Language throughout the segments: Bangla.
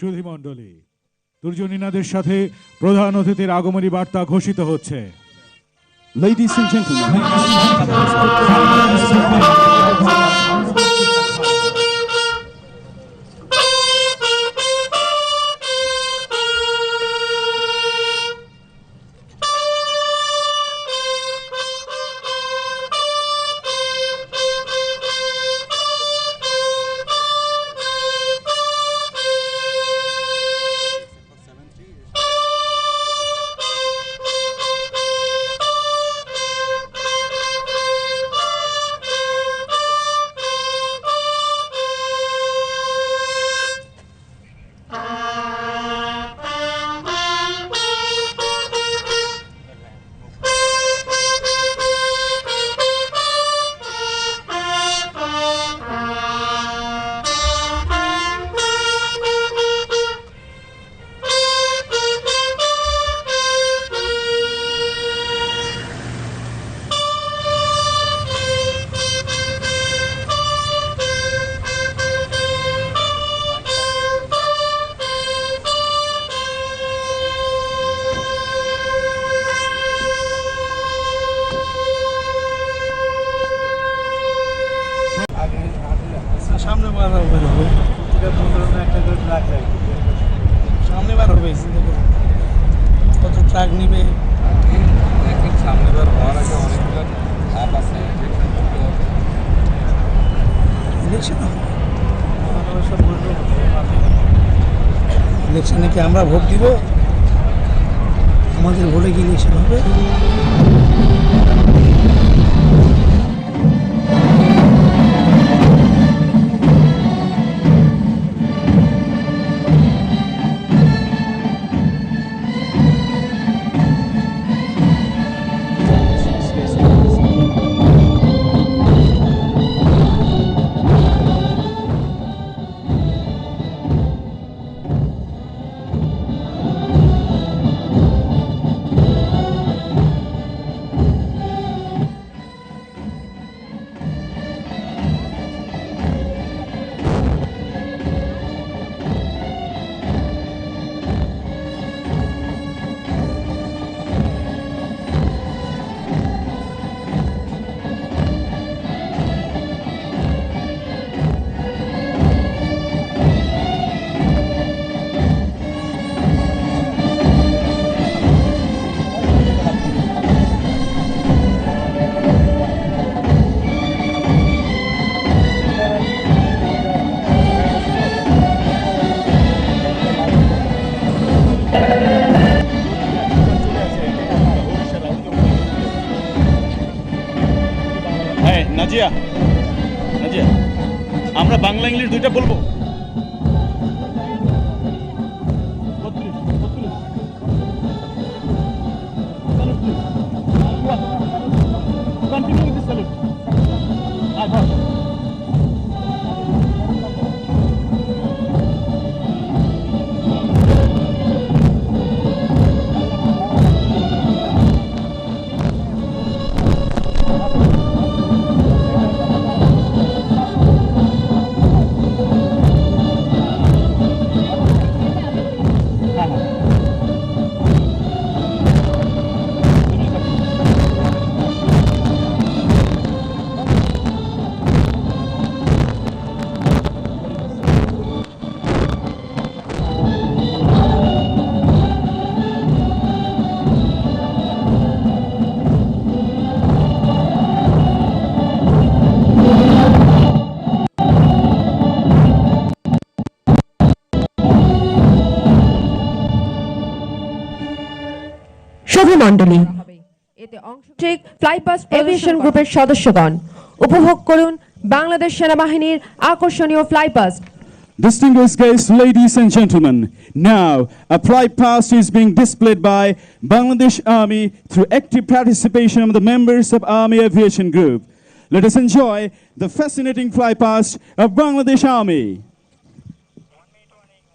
সুধীমণ্ডলী দুর্জনীনাদের সাথে প্রধান অতিথির আগমনী বার্তা ঘোষিত হচ্ছে। Ladies and gentlemen, আমরা ভোট দিব। শোভমণ্ডলী এতে ফ্লাইপাস এভিয়েশন গ্রুপের সদস্যগণ উপভোগ করুন বাংলাদেশ সেনাবাহিনীর আকর্ষণীয় ফ্লাইপাস Distinguished guests, ladies and gentlemen, now a pride past is being displayed by Bangladesh Army through active participation of the members of Army Aviation Group. Let us enjoy the fascinating fly past of Bangladesh Army.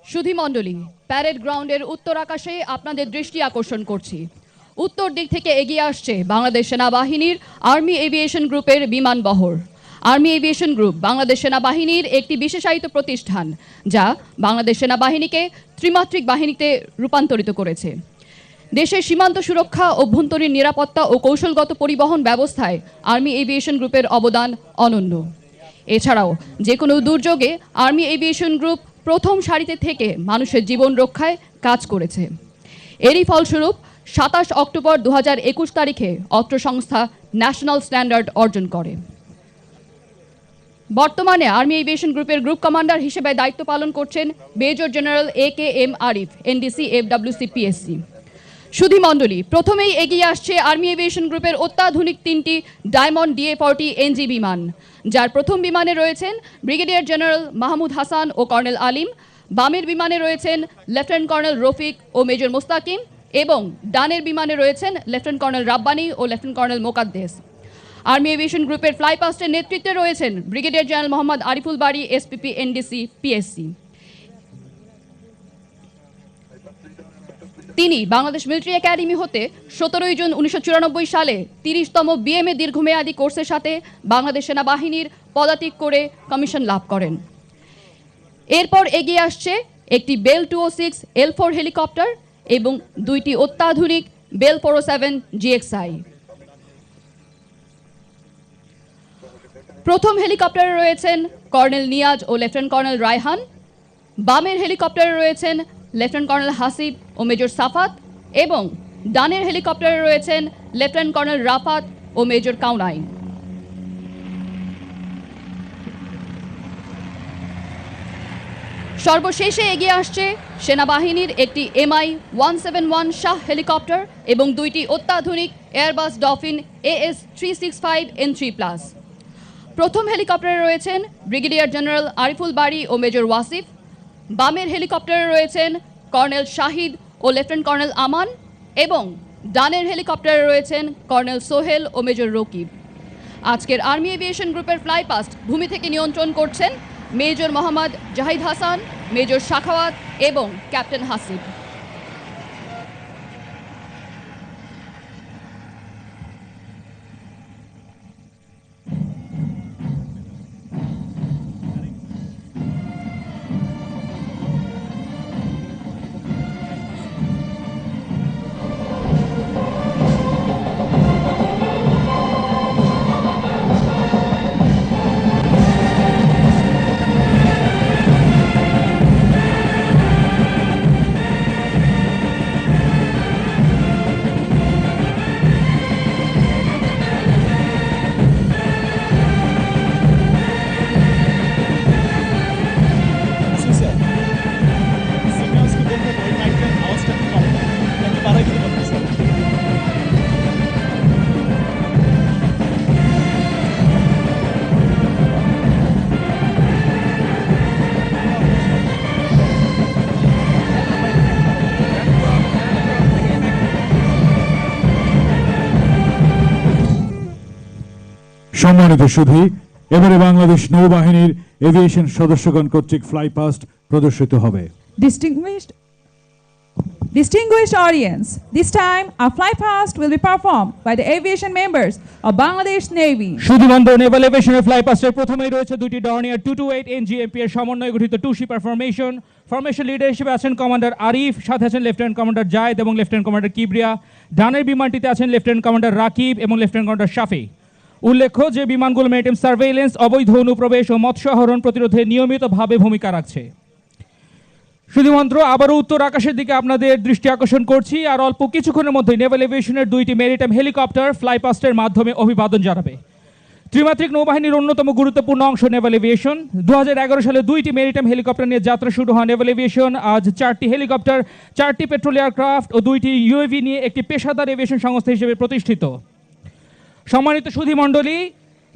সুধী মণ্ডলী প্যারেড গ্রাউন্ডের উত্তর আকাশে আপনাদের দৃষ্টি আকর্ষণ করছি উত্তর দিক থেকে এগিয়ে আসছে বাংলাদেশ সেনাবাহিনীর আর্মি এভিয়েশন গ্রুপের বিমান বহর। আর্মি এভিয়েশন গ্রুপ বাংলাদেশ সেনাবাহিনীর একটি বিশেষায়িত প্রতিষ্ঠান, যা বাংলাদেশ সেনাবাহিনীকে ত্রিমাত্রিক বাহিনীতে রূপান্তরিত করেছে। দেশের সীমান্ত সুরক্ষা, অভ্যন্তরীণ নিরাপত্তা ও কৌশলগত পরিবহন ব্যবস্থায় আর্মি এভিয়েশন গ্রুপের অবদান অনন্য। এছাড়াও যে কোনো দুর্যোগে আর্মি এভিয়েশন গ্রুপ প্রথম সারিতে থেকে মানুষের জীবন রক্ষায় কাজ করেছে। এরই ফলস্বরূপ সাতাশ অক্টোবর দু একুশ তারিখে অত্র সংস্থা ন্যাশনাল স্ট্যান্ডার্ড অর্জন করে। বর্তমানে আর্মি এভিয়েশন গ্রুপের গ্রুপ কমান্ডার হিসেবে দায়িত্ব পালন করছেন major general A K M Arif NDC FWC PSC সুধী মণ্ডলী, প্রথমেই এগিয়ে আসছে আর্মি এভিয়েশন গ্রুপের অত্যাধুনিক তিনটি ডায়মন্ড ডিএ ফর্টি এনজি বিমান, যার প্রথম বিমানে রয়েছেন ব্রিগেডিয়ার জেনারেল মাহমুদ হাসান ও কর্নেল আলিম। বামের বিমানে রয়েছেন লেফটেন্যান্ট কর্নেল রফিক ও মেজর মোস্তাকিম। এবং ডানের বিমানে রয়েছেন লেফটেন্যান্ট কর্নেল রাব্বানি ও lieutenant colonel Mokaddes. Army aviation গ্রুপের ফ্লাই পাস্টের নেতৃত্বে রয়েছেন ব্রিগেডিয়ার জেনারেল মোহাম্মদ আরিফুল বাড়ি এসপিপি, এনডিসি, পিএসসি। তিনি বাংলাদেশ মিলিটারি একাডেমি হতে সতেরোই জুন উনিশশো চুরানব্বই সালে তিরিশতম বিএমএ দীর্ঘমেয়াদী কোর্সের সাথে বাংলাদেশ সেনাবাহিনীর পদাতিক করে কমিশন লাভ করেন। এরপর এগিয়ে আসছে একটি Bell two O six L four helicopter এবং দুইটি অত্যাধুনিক বেল ফোর সেভেন জিএক্সআই। প্রথম হেলিকপ্টারে রয়েছেন কর্নেল নিয়াজ ও লেফটেন্যান্ট কর্নেল রায়হান। বামের হেলিকপ্টারে রয়েছেন লেফটেন্যান্ট কর্নেল হাসিব ও মেজর সাফাত এবং ডানের হেলিকপ্টারে রয়েছেন লেফটেন্যান্ট কর্নেল রাফাত ও মেজর কাউনাইন। সর্বশেষে এগিয়ে আসছে সেনাবাহিনীর একটি MI one seven one SH helicopter এবং দুইটি অত্যাধুনিক Airbus Dauphin AS three six five N three plus প্রথম হেলিকপ্টারে রয়েছেন ব্রিগেডিয়ার জেনারেল আরিফুল বাড়ি ও মেজর ওয়াসিফ। বামের হেলিকপ্টারে রয়েছেন কর্নেল শাহিদ ও লেফটেন্যান্ট কর্নেল আমান এবং ডানের হেলিকপ্টারে রয়েছেন কর্নেল সোহেল ও মেজর রকিব। আজকের আর্মি এভিয়েশন গ্রুপের ফ্লাইপাস্ট ভূমি থেকে নিয়ন্ত্রণ করছেন মেজর মোহাম্মদ জাহিদ হাসান মেজর শাখাওয়াত এবং ক্যাপ্টেন হাসিব। সম্মানিত সুধী এবারে বাংলাদেশ নৌবাহিনীর এভিয়েশন সদস্যগণ কর্তৃক ফ্লাই পাস্ট প্রদর্শিত হবে। Distinguished, distinguished audience, this time a fly past will be performed by the aviation members of Bangladesh Navy. শুধুমাত্র নেভাল এভিয়েশনের ফ্লাই পাস্টের প্রথমেই রয়েছে দুটি Dornier two two eight NGMP এর সমন্বয়ে গঠিত two Shipar formation formation leader হিসেবে আছেন কমান্ডার আরিফ সাথে আছেন লেফটেন্যান্ট কমান্ডার জায়েদ এবং লেফটেন্যান্ট কমান্ডার কিবরিয়া ডানের বিমানটিতে আছেন লেফটেন্যান্ট কমান্ডার রাকিব এবং লেফটেন্যান্ট কমান্ডার শাফি উল্লেখ্য যে বিমানগুলো মেরিটাইম সার্ভেইলেন্স, অবৈধ অনুপ্রবেশ ও মৎস্যহরণ প্রতিরোধে নিয়মিতভাবে ভূমিকা রাখছে। শুধুমাত্র আবারও উত্তর আকাশের দিকে আপনাদের দৃষ্টি আকর্ষণ করছি আর অল্প কিছুক্ষণের মধ্যে নেভাল এভিয়েশনের দুইটি মেরিটাইম হেলিকপ্টার ফ্লাইপাস্টের মাধ্যমে অভিবাদন জানাবে। ত্রিমাত্রিক নৌবাহিনীর অন্যতম গুরুত্বপূর্ণ অংশ নেভাল এভিয়েশন। দু হাজার এগারো সালে দুইটি মেরিটাইম হেলিকপ্টার নিয়ে যাত্রা শুরু হয় নেভাল এভিয়েশন। আজ চারটি হেলিকপ্টার, চারটি পেট্রোল এয়ারক্রাফট ও দুইটি ইউএভি নিয়ে একটি পেশাদার এভিয়েশন সংস্থা হিসেবে প্রতিষ্ঠিত। সম্মানিত সুধী মণ্ডলী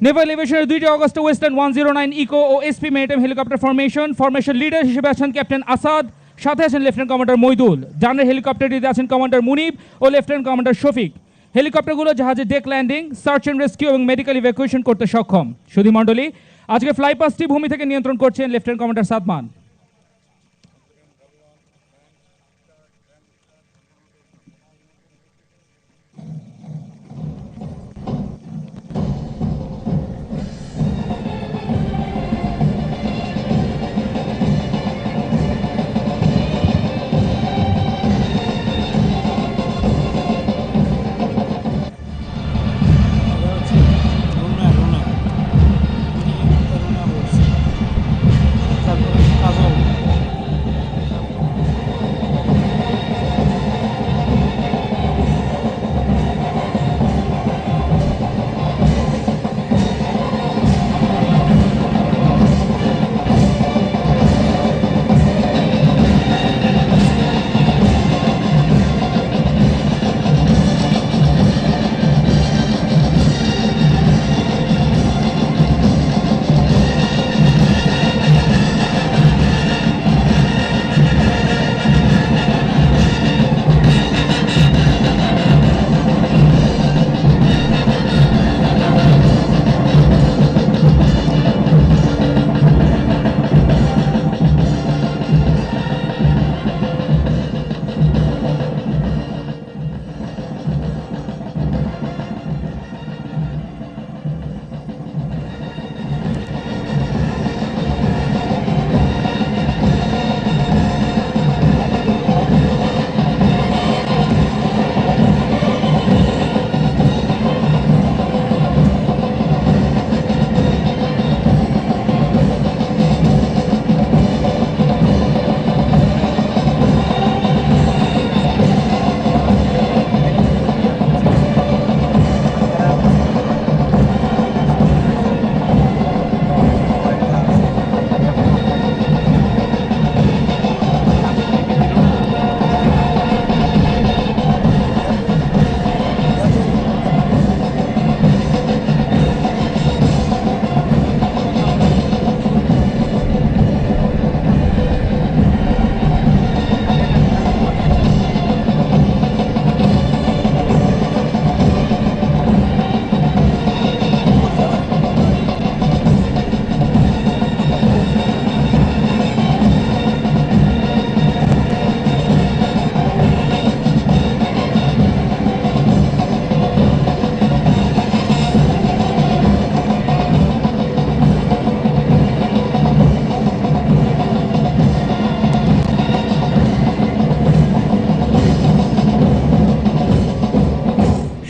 নেভাল এভিয়েশনের দুইটি Agusta Westland one zero nine echo ও SP maritime helicopter formation formation leader হিসেবে আছেন ক্যাপ্টেন আসাদ, সাথে আছেন লেফটেন্যান্ট কমান্ডার মইদুল। ডানের হেলিকপ্টারটিতে আছেন কমান্ডার মুনিব ও লেফটেন্যান্ট কমান্ডার শফিক। হেলিকপ্টারগুলো জাহাজে deck landing, search and rescue এবং মেডিকেল ইভ্যাকুয়েশন করতে সক্ষম। সুধী মণ্ডলী, আজকে ফ্লাই পাসটি ভূমি থেকে নিয়ন্ত্রণ করছেন লেফটেন্যান্ট কমান্ডার সাদমান।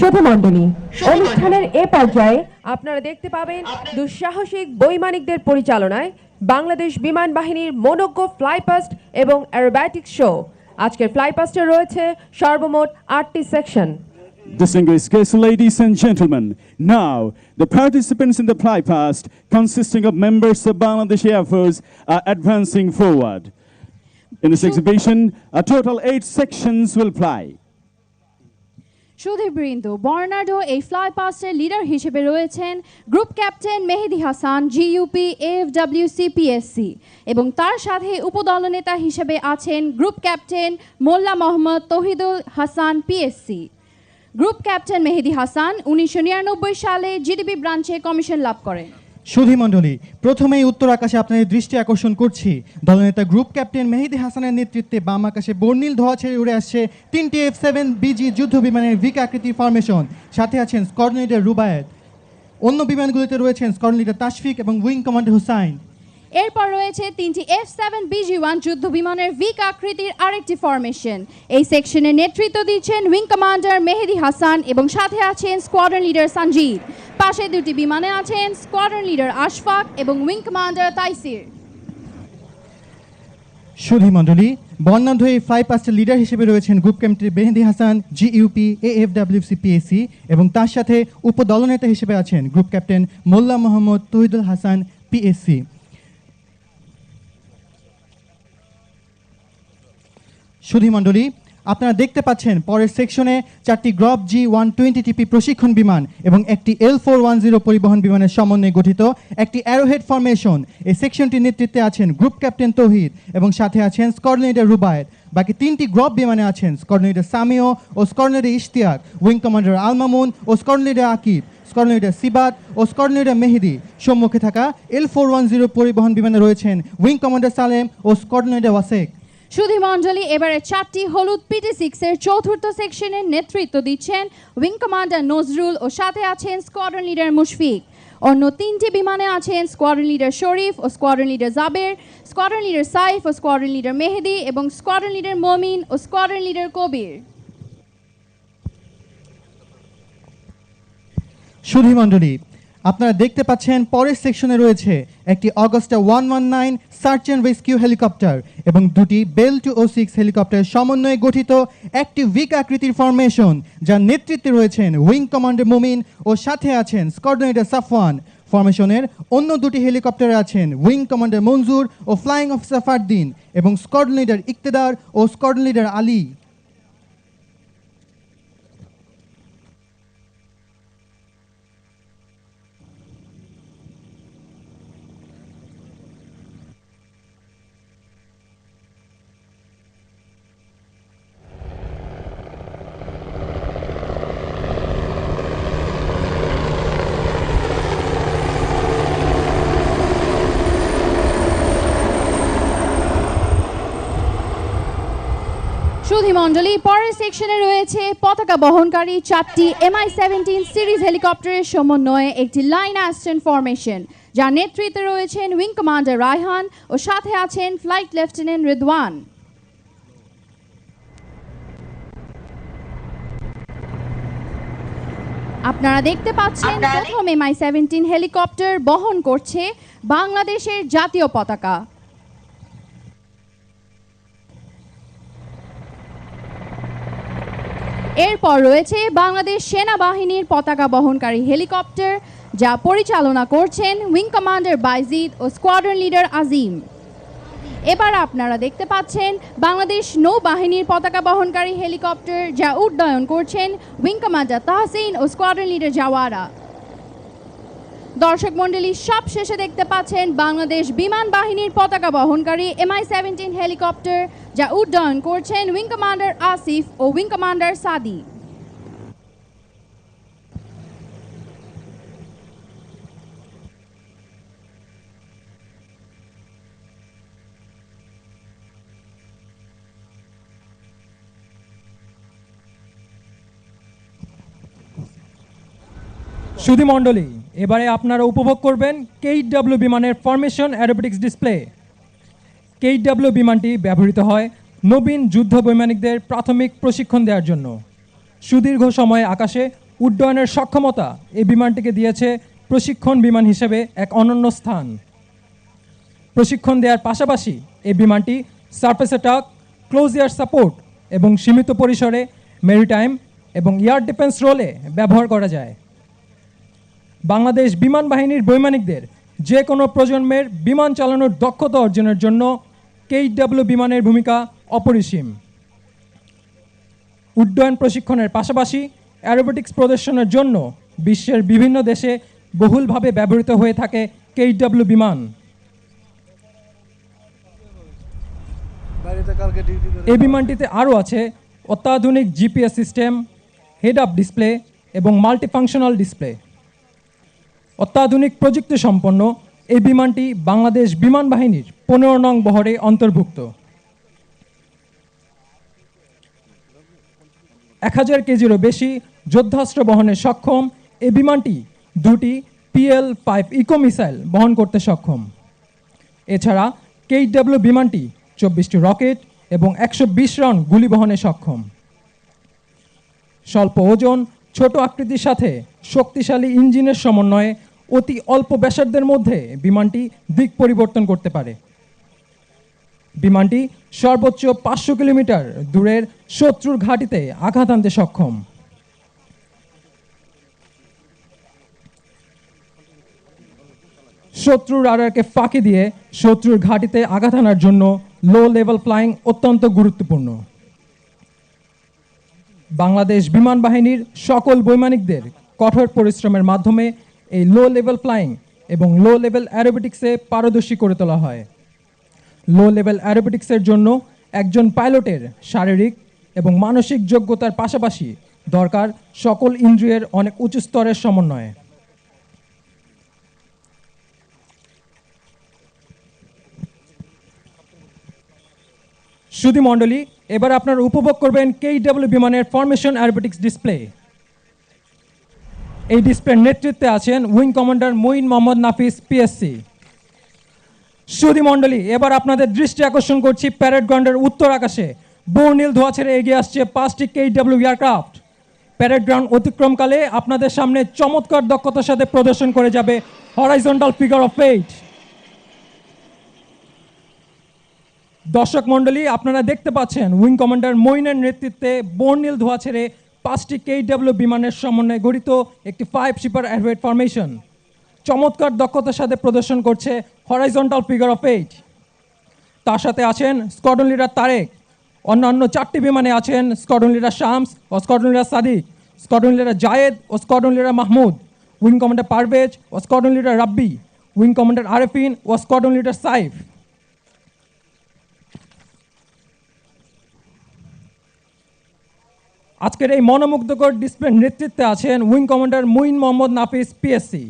শুভ অনুষ্ঠানের এ পর্যায়ে আপনারা দেখতে পাবেন দুঃসাহসিক বৈমানিকদের পরিচালনায় বাংলাদেশ বিমান বাহিনীর মনোজ্ঞ ফ্লাইপাস্ট এবং অ্যারোব্যাটিক্স শো আজকের ফ্লাইপাস্টে রয়েছে সর্বমোট আটটি section Distinguished guests, ladies and gentlemen, now the participants in the fly past, consisting of members of Bangladesh Air Force, are advancing forward. In this exhibition, a total eight sections will fly. সুধীবৃন্দ বর্নার্ডো এই ফ্লাই পাস্টের লিডার হিসেবে রয়েছেন group captain Mehedi Hasan, GUP FW CPSC এবং তার সাথে উপদলনেতা হিসেবে আছেন group captain Molla Mohammad Tohidul Hasan, PSC. Group captain Mehedi Hasan উনিশশো নিরানব্বই সালে জিডিপি ব্রাঞ্চে কমিশন লাভ করেন। সুধী মণ্ডলী, প্রথমেই উত্তর আকাশে আপনাদের দৃষ্টি আকর্ষণ করছি। দলনেতা গ্রুপ ক্যাপ্টেন মেহেদি হাসানের নেতৃত্বে বাম আকাশে বর্ণিল ধোয়া ছেড়ে উড়ে আসছে তিনটি এফ সেভেন বিজি যুদ্ধ বিমানের ভিক আকৃতি ফরমেশন সাথে আছেন স্কোয়াড্রন রুবায়ত। অন্য বিমানগুলিতে রয়েছেন স্কোয়াড্রন লিডার তাশফিক এবং উইং কমান্ডার হুসাইন। এরপর রয়েছে তিনটি এফ সেভেন বিজি ওয়ান যুদ্ধ বিমানের ভিক আকৃতির আরেকটি ফরমেশন এই সেকশনের নেতৃত্ব দিচ্ছেন উইং কমান্ডার মেহেদি হাসান এবং সাথে আছেন স্কোয়াড্রন লিডার সঞ্জিত পাশে দুটি বিমানে আছেন স্কোয়াড্রন লিডার আশফাক এবং উইং কমান্ডার তাইসির। সুধী মণ্ডলী, বর্ণাঢ্য এই ফ্লাই পাস্টের লিডার হিসেবে রয়েছেন group captain Mehedi Hasan GUP AFWC PSC এবং তার সাথে উপদলনেতা হিসেবে আছেন group captain Molla Mohammad Tohidul Hasan PSC সুধী মণ্ডলী, আপনারা দেখতে পাচ্ছেন পরের সেকশনে চারটি গ্রব জি ওয়ান টোয়েন্টি টিপি প্রশিক্ষণ বিমান এবং একটি এল ফোর ওয়ান জিরো পরিবহন বিমানের সমন্বয়ে গঠিত একটি অ্যারোহেড ফরমেশন এই সেকশনটির নেতৃত্বে আছেন গ্রুপ ক্যাপ্টেন তৌহিদ এবং সাথে আছেন স্কর্ডিনেটর রুবায়েত। বাকি তিনটি গ্রব বিমানে আছেন স্কর্ডিনেটর সামিও ও squadron leader Ishtiaq wing commander Almamun ও squadron leader Akib. Squadron leader Sibat ও স্কর্ডিনেটর মেহেদি। সম্মুখে থাকা এল ফোর ওয়ান জিরো পরিবহন বিমানে রয়েছেন উইং কমান্ডার সালেম ও স্কর্ডিনেটর ওয়াসেক। সুধী মণ্ডলী এবারে চারটি হলুদ পিটি সিক্সের চতুর্থ সেকশনের নেতৃত্ব দিচ্ছেন উইং কমান্ডার নজরুল ও সাথে আছেন স্কোয়াড্রন লিডার মুশফিক। অন্য তিনটি বিমানে আছেন স্কোয়াড্রন লিডার শরীফ ও squadron leader Jaber, squadron leader Saif ও স্কোয়াড্রন লিডার মেহেদি এবং স্কোয়াড্রন লিডার মমিন ও স্কোয়াড্রন লিডার কবির। সুধী মণ্ডলী আপনারা দেখতে পাচ্ছেন পরের সেকশনে রয়েছে একটি Agusta one one nine search and rescue helicopter এবং দুটি বেল টু ও সিক্স হেলিকপ্টারের সমন্বয়ে গঠিত একটি উইক আকৃতির ফরমেশন, যার নেতৃত্বে রয়েছেন উইং কমান্ডার মুমিন ও সাথে আছেন স্কোয়াড্রনেটর সাফওয়ান। ফরমেশনের অন্য দুটি হেলিকপ্টারে আছেন উইং কমান্ডার মঞ্জুর ও ফ্লাইং অফিসার ফারদিন এবং স্কোয়াড্রন লিডার ইকতেদার ও স্কোয়াড্রন লিডার আলী সুধী মণ্ডলী পরের সেকশনে রয়েছে পতাকা বহনকারী চারটি এমআই সেভেন্টিন সিরিজ হেলিকপ্টারের সমন্বয়ে একটি লাইন অ্যাসিস্ট্যান্ট ফরমেশন। যার নেতৃত্বে রয়েছেন উইং কমান্ডার রায়হান ও সাথে আছেন ফ্লাইট লেফটেন্যান্ট রিদওয়ান। আপনারা দেখতে পাচ্ছেন প্রথম এমআই সেভেন্টিন হেলিকপ্টার বহন করছে বাংলাদেশের জাতীয় পতাকা। এরপর রয়েছে বাংলাদেশ সেনাবাহিনীর পতাকা বহনকারী হেলিকপ্টার, যা পরিচালনা করছেন উইং কমান্ডার বাইজিদ ও স্কোয়াড্রন লিডার আজিম। এবার আপনারা দেখতে পাচ্ছেন বাংলাদেশ নৌবাহিনীর পতাকা বহনকারী হেলিকপ্টার, যা উড্ডয়ন করছেন উইং কমান্ডার তাহসিন ও স্কোয়াড্রন লিডার জাওয়ারা। দর্শক মণ্ডলী, সব শেষে দেখতে পাচ্ছেন বাংলাদেশ বিমান বাহিনীর পতাকা বহনকারী এমআই সেভেন্টিন হেলিকপ্টার, যা উড্ডয়ন করছেন উইং কমান্ডার আসিফ ও উইং কমান্ডার সাদি সুধী মণ্ডলী এবারে আপনারা উপভোগ করবেন কেইডব্লিউ বিমানের ফরমেশন অ্যারোবেটিক্স ডিসপ্লে কেইডব্লিউ বিমানটি ব্যবহৃত হয় নবীন যুদ্ধ বৈমানিকদের প্রাথমিক প্রশিক্ষণ দেওয়ার জন্য। সুদীর্ঘ সময়ে আকাশে উড্ডয়নের সক্ষমতা এই বিমানটিকে দিয়েছে প্রশিক্ষণ বিমান হিসেবে এক অনন্য স্থান। প্রশিক্ষণ দেওয়ার পাশাপাশি এই বিমানটি surface attack close air support এবং সীমিত পরিসরে মেরিটাইম এবং এয়ার ডিফেন্স রোলে ব্যবহার করা যায়। বাংলাদেশ বিমান বাহিনীর বৈমানিকদের যে কোনো প্রজন্মের বিমান চালানোর দক্ষতা অর্জনের জন্য কেইডব্লিউ বিমানের ভূমিকা অপরিসীম। উড্ডয়ন প্রশিক্ষণের পাশাপাশি অ্যারোবেটিক্স প্রদর্শনের জন্য বিশ্বের বিভিন্ন দেশে বহুলভাবে ব্যবহৃত হয়ে থাকে কেইডব্লিউ বিমান। এই বিমানটিতে আরও আছে অত্যাধুনিক GPS system head up display এবং মাল্টিফাংশনাল ডিসপ্লে। অত্যাধুনিক প্রযুক্তি সম্পন্ন এই বিমানটি বাংলাদেশ বিমান বাহিনীর পনেরো নং বহরে অন্তর্ভুক্ত। এক হাজার কেজিরও বেশি যোদ্ধাস্ত্র বহনে সক্ষম এই বিমানটি দুটি পিএল ফাইভ ইকো মিসাইল বহন করতে সক্ষম। এছাড়া কেইডব্লিউ বিমানটি চব্বিশটি রকেট এবং একশো বিশ রাউন্ড গুলি বহনে সক্ষম। স্বল্প ওজন ছোট আকৃতির সাথে শক্তিশালী ইঞ্জিনের সমন্বয়ে অতি অল্প ব্যাসার্ধের মধ্যে বিমানটি দিক পরিবর্তন করতে পারে। বিমানটি সর্বোচ্চ পাঁচশো কিলোমিটার দূরের শত্রুর ঘাঁটিতে আঘাত আনতে সক্ষম। শত্রুর রাডারকে ফাঁকি দিয়ে শত্রুর ঘাঁটিতে আঘাত আনার জন্য লো লেভেল ফ্লাইং অত্যন্ত গুরুত্বপূর্ণ। বাংলাদেশ বিমান বাহিনীর সকল বৈমানিকদের কঠোর পরিশ্রমের মাধ্যমে এই লো লেভেল ফ্লাইং এবং লো লেভেল অ্যারোবেটিক্সে পারদর্শী করে তোলা হয়। লো লেভেল অ্যারোবেটিক্সের জন্য একজন পাইলটের শারীরিক এবং মানসিক যোগ্যতার পাশাপাশি দরকার সকল ইন্দ্রিয়ের অনেক উঁচু স্তরের সমন্বয়ে। সুধী মণ্ডলী, এবার আপনারা উপভোগ করবেন কেইডব্লিউ বিমানের ফরমেশন অ্যারোবেটিক্স ডিসপ্লে এই ডিসপ্লের নেতৃত্বে আছেন wing commander Moin Mohammad Nafis PSC সুধী মণ্ডলী, এবার আপনাদের দৃষ্টি আকর্ষণ করছি প্যারেড গ্রাউন্ডের উত্তর আকাশে। বর্ণিল ধোয়া ছেড়ে এগিয়ে আসছে পাঁচটি কেইডব্লিউ এয়ারক্রাফট প্যারেড গ্রাউন্ড অতিক্রমকালে আপনাদের সামনে চমৎকার দক্ষতার সাথে প্রদর্শন করে যাবে হরাইজন্টাল ফিগার অফ এইট দর্শক মণ্ডলী, আপনারা দেখতে পাচ্ছেন, উইং কমান্ডার মইনের নেতৃত্বে বর্নিল ধোয়া ছেড়ে পাঁচটি কেইডব্লিউ বিমানের সমন্বয়ে গঠিত একটি ফাইভ শিপার অ্যারোয়েট ফরমেশন চমৎকার দক্ষতার সাথে প্রদর্শন করছে হরাইজন্টাল ফিগার অফ এইট তার সাথে আছেন স্কোয়াড্রন লিডার তারেক। অন্যান্য চারটি বিমানে আছেন স্কোয়াড্রন লিডার শামস ও squadron leader Sadiq. Squadron leader Zayed ও squadron leader Mahmud. Wing commander Parvez ও squadron leader Rabbi. Wing commander Arefin ও স্কোয়াড্রন লিডার সাইফ। আজকের এই মনোমুগ্ধকর ডিসপ্লের নেতৃত্বে আছেন wing commander Muin Mohammad Nafis PSC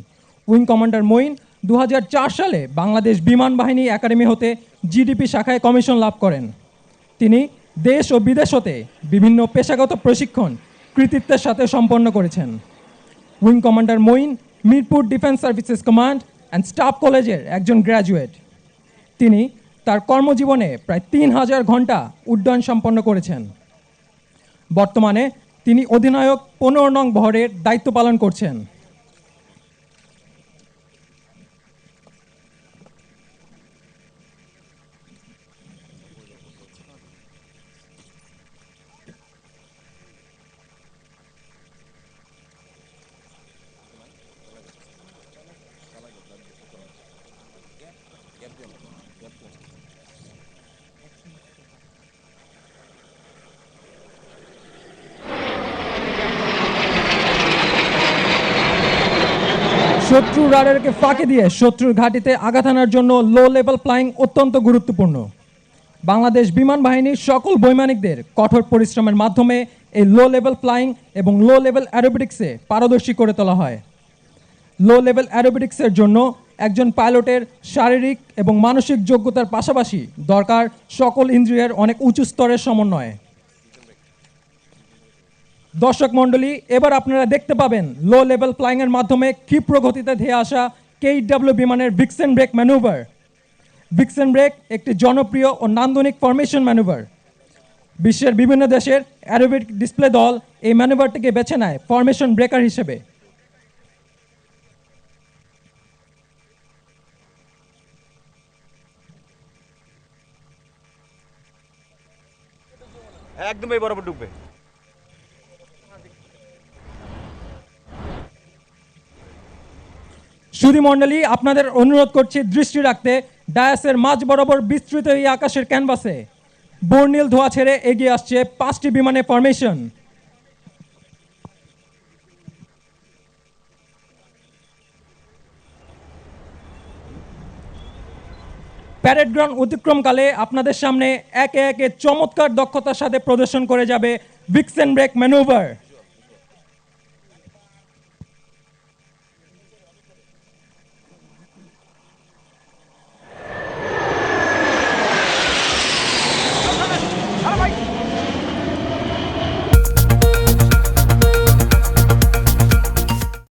wing commander Muin দু হাজার চার সালে বাংলাদেশ বিমান বাহিনী একাডেমি হতে জিডিপি শাখায় কমিশন লাভ করেন। তিনি দেশ ও বিদেশ হতে বিভিন্ন পেশাগত প্রশিক্ষণ কৃতিত্বের সাথে সম্পন্ন করেছেন। Wing commander Moin, Mirpur defence services command and staff কলেজের একজন গ্র্যাজুয়েট। তিনি তার কর্মজীবনে প্রায় তিন হাজার ঘণ্টা উড্ডয়ন সম্পন্ন করেছেন। বর্তমানে তিনি অধিনায়ক পনেরো নং বহরের দায়িত্ব পালন করছেন। শত্রুর রাডারকে ফাঁকি দিয়ে শত্রুর ঘাঁটিতে আঘাত আনার জন্য লো লেভেল ফ্লাইং অত্যন্ত গুরুত্বপূর্ণ। বাংলাদেশ বিমান বাহিনীর সকল বৈমানিকদের কঠোর পরিশ্রমের মাধ্যমে এই লো লেভেল ফ্লাইং এবং লো লেভেল অ্যারোবিটিক্সে পারদর্শী করে তোলা হয়। লো লেভেল অ্যারোবিটিক্সের জন্য একজন পাইলটের শারীরিক এবং মানসিক যোগ্যতার পাশাপাশি দরকার সকল ইন্দ্রিয়ের অনেক উঁচু স্তরের সমন্বয়ে। দর্শক মণ্ডলী, এবার আপনারা দেখতে পাবেন লো লেভেল ফ্লাইংয়ের মাধ্যমে ক্ষিপ্র গতিতে ধেয়ে আসা কেইডব্লিউ বিমানের vixen break manoeuvre vixen break একটি জনপ্রিয় ও নান্দনিক ফরমেশন ম্যানুভার বিশ্বের বিভিন্ন দেশের অ্যারোবিক ডিসপ্লে দল এই ম্যানুভারটিকে বেছে নেয় ফরমেশন ব্রেকার হিসেবে। একদম এই বরাবর ঢুকবে সুধী মণ্ডলী, আপনাদের অনুরোধ করছি দৃষ্টি রাখতে, ডায়াসের মাঝ বরাবর বিস্তৃত এই আকাশের ক্যানভাসে। বর্ণিল ধোয়া ছেড়ে এগিয়ে আসছে পাঁচটি বিমানের ফরমেশন প্যারেড গ্রাউন্ড অতিক্রমকালে আপনাদের সামনে একে একে চমৎকার দক্ষতার সাথে প্রদর্শন করে যাবে ভিক্সেন ব্রেক ম্যানুভার